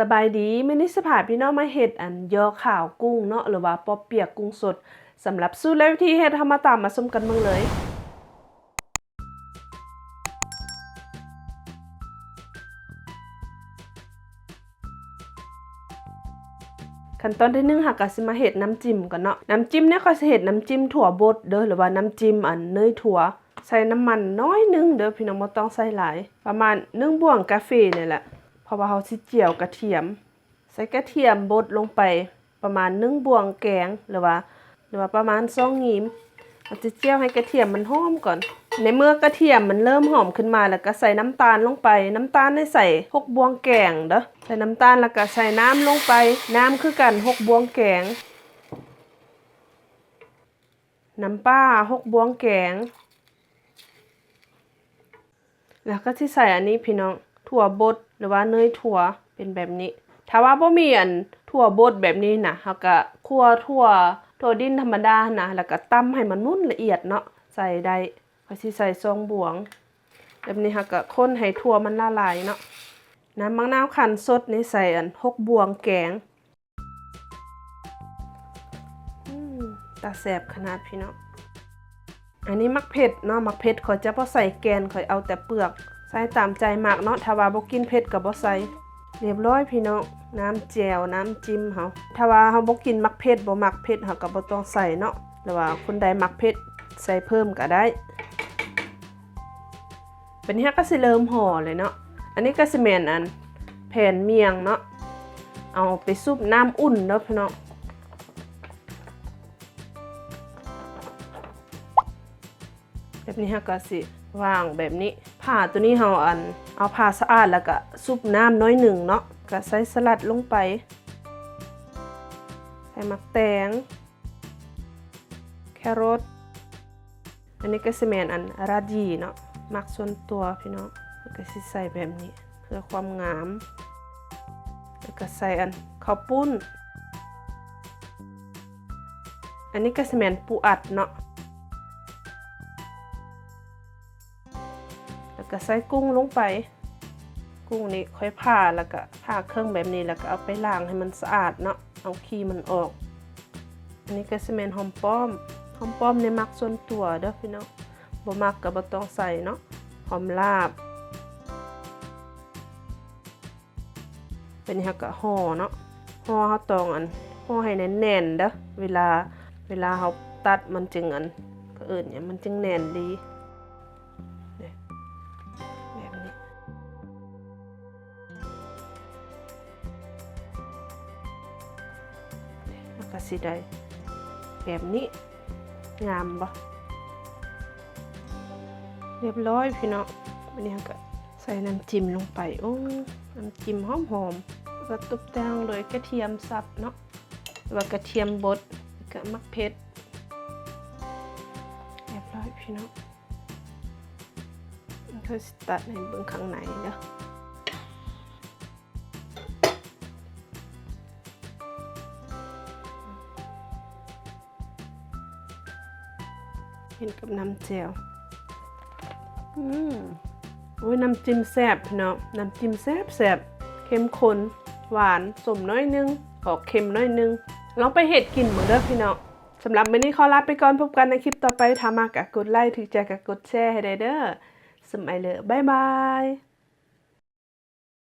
สบายดีมื้อนี้สิพาพี่น้องมาเฮ็ดอันยอข่าวกุ้งเนาะหรือว่าปอเปียกกุ้งสดสำหรับสูตรและวิธีเฮ็ดเฮามาตามมาชมกันบิ่งเลย ขั้นตอนที่หนึ่งค่ะก็สิมาเฮ็ดน้ำจิ้มก่อนเนาะน้ำจิ้มเนี่ยก็สิเฮ็ดน้ำจิ้มถั่วบดเด้อหรือว่าน้ำจิ้มอันเนยถั่วใส่น้ำมันน้อยหนึงเด้อพี่น้องบ่ต้องใส่หลาย ประมาณ1บ่วงกาแฟนี่แหละ ราะว่าเขาสิเจียวกระเทียม ใส่กระเทียมบดลงไปประมาณ1บ่งบวงแกงหรือว่าหรือว่าประมาณ2หยิมเราจะเจียวให้กระเทียมมันหอมก่อน ในเมื่อกระเทียมมันเริ่มหอมขึ้นมาแล้วก็ใส่น้ำตาลลงไป น้ำตาลให้ใส่หกบวงแกงเด้อใส่น้ำตาลแล้วก็ใส่น้ำลงไป น้ำคือกันหกบวงแกงน้ำปลาหกบวงแกง แล้วก็ที่ใส่อันนี้พี่น้อง ถั่วบดหรือว่าเนยถั่วเป็นแบบนี้ ถ้าว่าบ่มีอันถั่วบดแบบนี้นะเฮาก็คั่วถั่วถั่วดินธรรมดานะแล้วก็ตำให้มันนุ่นละเอียดเนาะใส่ได้ก็สิใส่ซองบวง แบบนี้เฮาก็คนให้ถั่วมันละลายเนาะน้ำมะนาวคั้นสดนี่ใส่อันหกบวงแกงตาแสบขนาดพี่เน้องอันนี้มักเผ็ดเนาะมักเผ็ดขอจะบ่ใส่แกนขอยเอาแต่เปลือก ส่ตามใจมากเนาะถ้าว่าบ่กินเผ็ดก็บ่ใส่เรียบร้อยพี่น้องน้ำแจ่วน้ำจิ้มเฮาถ้าว่าเฮาบ่กินมักเผ็ดบ่มักเผ็ดเฮาก็บ่ต้องใส่เนาะหรือว่าคนใดมักเผ็ดใส่เพิ่มก็ได้ เป็นเนี้ยก็สิเริ่มห่อเลยเนาะอันนี้ก็สิแม่นอันแผ่นเมียงเนาะเอาไปซุปน้ำอุ่นเนาะพี่น้องแบบนี้ฮะก็สิวางแบบนี้ ผ้าตัวนี้เฮาอันเอาผ้าสะอาดแล้วก็ซุปน้ำน้อยหนึ่งเนาะก็ใส่สลัดลงไป ใส่มักแตง แครอทอันนี้ก็สิแมนอันราดีเนาะมักส่วนตัวพี่น้องแล้วก็สิใส่แบบนี้เพื่อความงาม แล้วก็ใส่อันข้าวปุ้น อันนี้ก็สิแมนปูอัดเนาะ ก็ใส่กุ้งลงไป กุ้งนี้ค่อยผ่าแล้วก็ผ่าเครื่องแบบนี้แล้วก็เอาไปล้างให้มันสะอาดเนาะเอาขี้มันออก อันนี้ก็สิแม่นหอมป้อมหอมป้อมในมักส่วนตัวเด้อพี่น้องบ่มักก็บ่ต้องใส่เนาะหอมลาบ เป็นฮาก็ห่อเนาะห่อเฮาต้องอันห่อให้แน่นๆเด้อเวลาเวลาเฮาตัดมันจึงอันก็เอิ้นหยังมันจึงแน่นดี ก็สิได้แบบนี้งามบ่เรียบร้อยพี่น้องวันนี้ก็ใส่น้ำจิ้มลงไปโอ้น้ำจิ้มหอมๆแล้วก็ตบแต่งโดยกระเทียมสับเนาะว่ากระเทียมบดแล้วก็มักเผ็ดเรียบร้อยพี่น้องเพื่อสิตัดในเบื้องข้างในเนา เห็นกับน้ำแจ่วอืมโอ้ยน้ำจิ้มแซ่บพี่น้องน้ำจิ้มแซ่บแซ่บเข้มข้นหวานสมน้อยนึงออกเค็มน้อยนึงลองไปเห็ดกินเหมือนเดิมพี่น้องสำหรับวันนี้ขอลาไปก่อนพบกันในคลิปต่อไปถ้ามากกกดไลค์ถือใจกกดแชร์ให้ได้เด้อสมัยเลยบายบาย